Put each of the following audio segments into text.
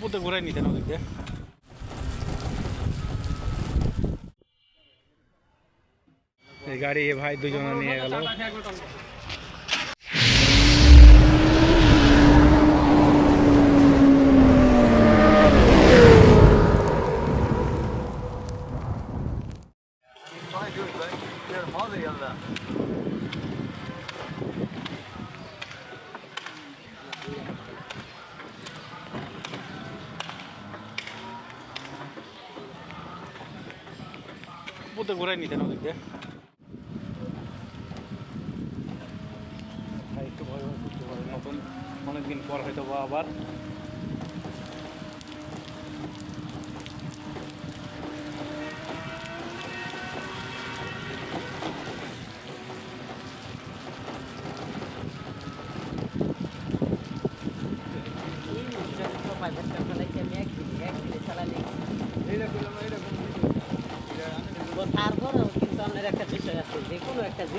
বুদ্ধে ঘুরাই নিতেন ওদিক। দিয়ে গাড়ি এ ভাই দুজনে নিয়ে গেল। বুদ্ধে ঘুরাই নিতেন ওদিক দিয়ে ভাই একটু ভয় ভয় করতে পারে নতুন অনেকদিন পর হয়তো বা আবার তারপরও কিন্তু আপনার একটা বিষয় আছে যে কোনো একটা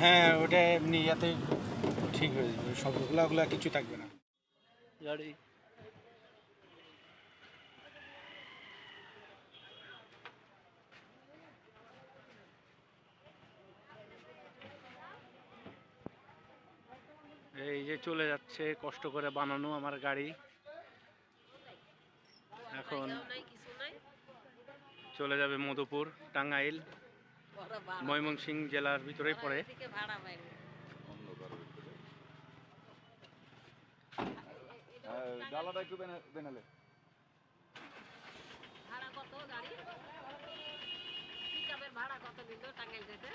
হ্যাঁ ওটা এমনি ইয়াতে ঠিক হয়ে যাবে। ওগুলো কিছু থাকবে না। গাড়ি। এই যে চলে যাচ্ছে, কষ্ট করে বানানো আমার গাড়ি। এখন চলে যাবে মধুপুর টাঙ্গাইল ময়মনসিংহ জেলার ভিতরেই পড়ে। ডালাটা একটু বেনালে ভাড়া কত গাড়ি? পিকআপের ভাড়া কত টাঙ্গাইল যেতে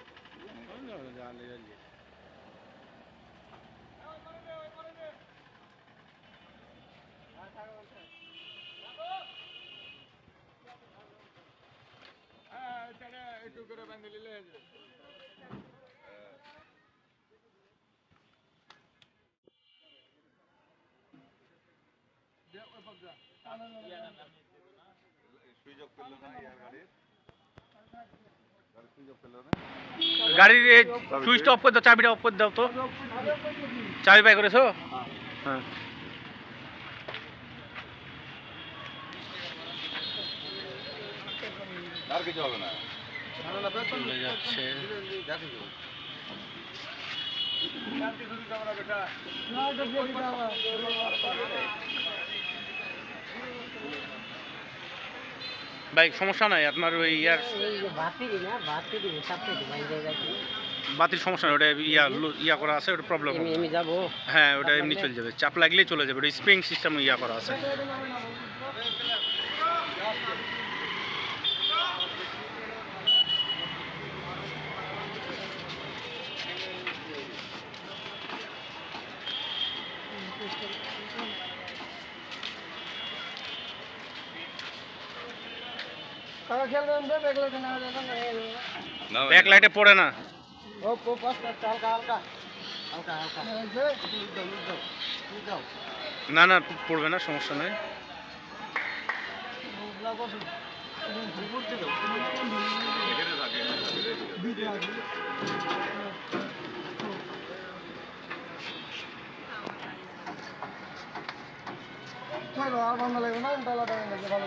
একটু করে বেঁধে নিলে সুযোগ পেল না ইয়ার গাড়ির সুইচটা অফ করে দাও চাবিটা অফ করে দাও তো। চাবি বাই করেছ? হ্যাঁ। আর কিছু হবে না। চলে যাচ্ছে। বাইক সমস্যা নাই আপনার ওই ইয়ার ভাই বাতির সমস্যা নাই ওটা ইয়া ইয়া করা আছে ওটা প্রবলেম হ্যাঁ ওটা এমনি চলে যাবে। চাপ লাগলেই চলে যাবে ওটা স্প্রিং সিস্টেম ইয়া করা আছে। কাকা খেয়াল করেন তো ব্যাগ লাগে না না ব্যাক লাইটে পড়ে না। না না পড়বে না সমস্যা নাই।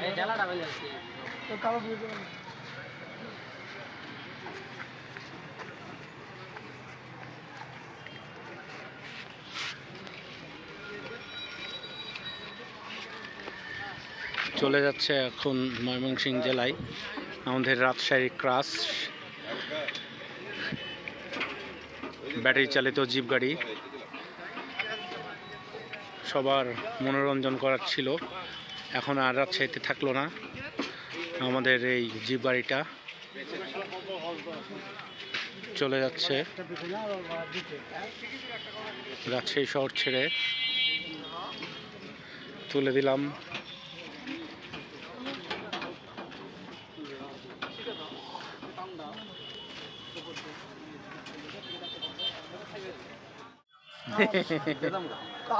এই জ্বালাটা বেঁধে আছে চলে যাচ্ছে এখন ময়মনসিংহ জেলায় আমাদের রাজশাহী ক্রাস। ব্যাটারি চালিত জিপ গাড়ি। সবার মনোরঞ্জন করার ছিল। এখন আর রাজশাহীতে থাকল না। আমাদের এই জিপ বাড়িটা চলে যাচ্ছে। রাজশাহী শহর ছেড়ে তুলে দিলাম।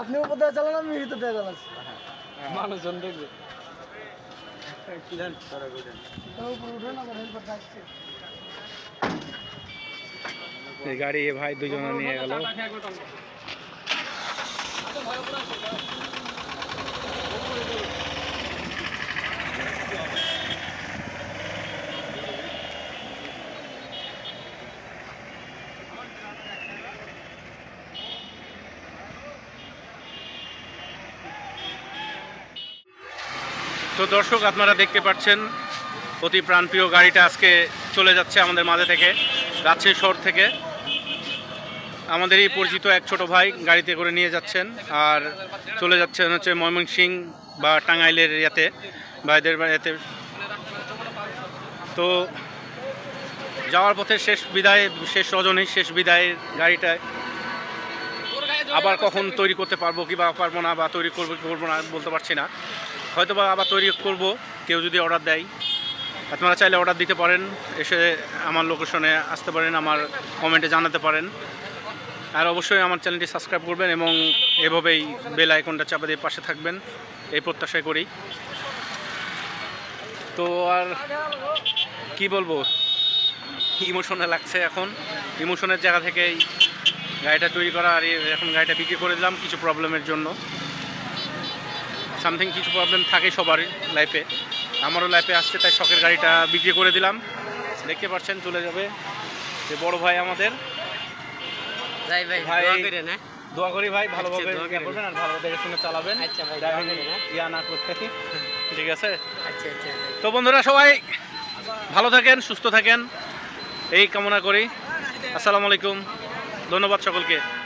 আপনি উপর দিয়ে চালান আমি ভিতর দিয়ে চালাচ্ছি। মানুষজন দেখবে। গাড়ি এ ভাই দুজনে নিয়ে গেল। তো দর্শক, আপনারা দেখতে পাচ্ছেন, অতি প্রাণপ্রিয় গাড়িটা আজকে চলে যাচ্ছে আমাদের মাঝে থেকে রাজশাহী শহর থেকে। আমাদেরই পরিচিত এক ছোট ভাই গাড়িতে করে নিয়ে যাচ্ছেন, আর চলে যাচ্ছেন হচ্ছে ময়মনসিং বা টাঙ্গাইলের ইয়াতে, ভাইদের বাড়িতে তো যাওয়ার পথে শেষ বিদায়, শেষ রজনী, শেষ বিদায় গাড়িটায় আবার কখন তৈরি করতে পারব কি বা পারব না বা তৈরি করব কি করব না বলতে পারছি না। হয়তো বা আবার তৈরি করব, কেউ যদি অর্ডার দেয়। আপনারা চাইলে অর্ডার দিতে পারেন, এসে আমার লোকেশনে আসতে পারেন, আমার কমেন্টে জানাতে পারেন। আর অবশ্যই আমার চ্যানেলটি সাবস্ক্রাইব করবেন এবং এভাবেই বেল আইকনটা চাপা দিয়ে পাশে থাকবেন, এই প্রত্যাশাই করি। তো আর কি বলব? ইমোশনে লাগছে এখন। ইমোশনের জায়গা থেকেই গাড়িটা তৈরি করা, আর এখন গাড়িটা বিক্রি করে দিলাম, কিছু প্রবলেমের জন্য। সামথিং কিছু প্রবলেম থাকে সবারই লাইফে আমারও লাইফে আসছে তাই শখের গাড়িটা বিক্রি করে দিলাম। দেখতে পাচ্ছেন চলে যাবে যে বড় ভাই আমাদের। ভাই ভাই- দোয়া করে ভাই ভালোভাবে আচ্ছা, দোয়া ইয়া। করবেন আর ভালো দেখে শুনে চালাবেন। আচ্ছা না। ইয়া না করতে ঠিক আছে? আচ্ছা। তো বন্ধুরা সবাই ভালো থাকেন সুস্থ থাকেন। এই কামনা করি। আসসালামু আলাইকুম। ধন্যবাদ সকলকে।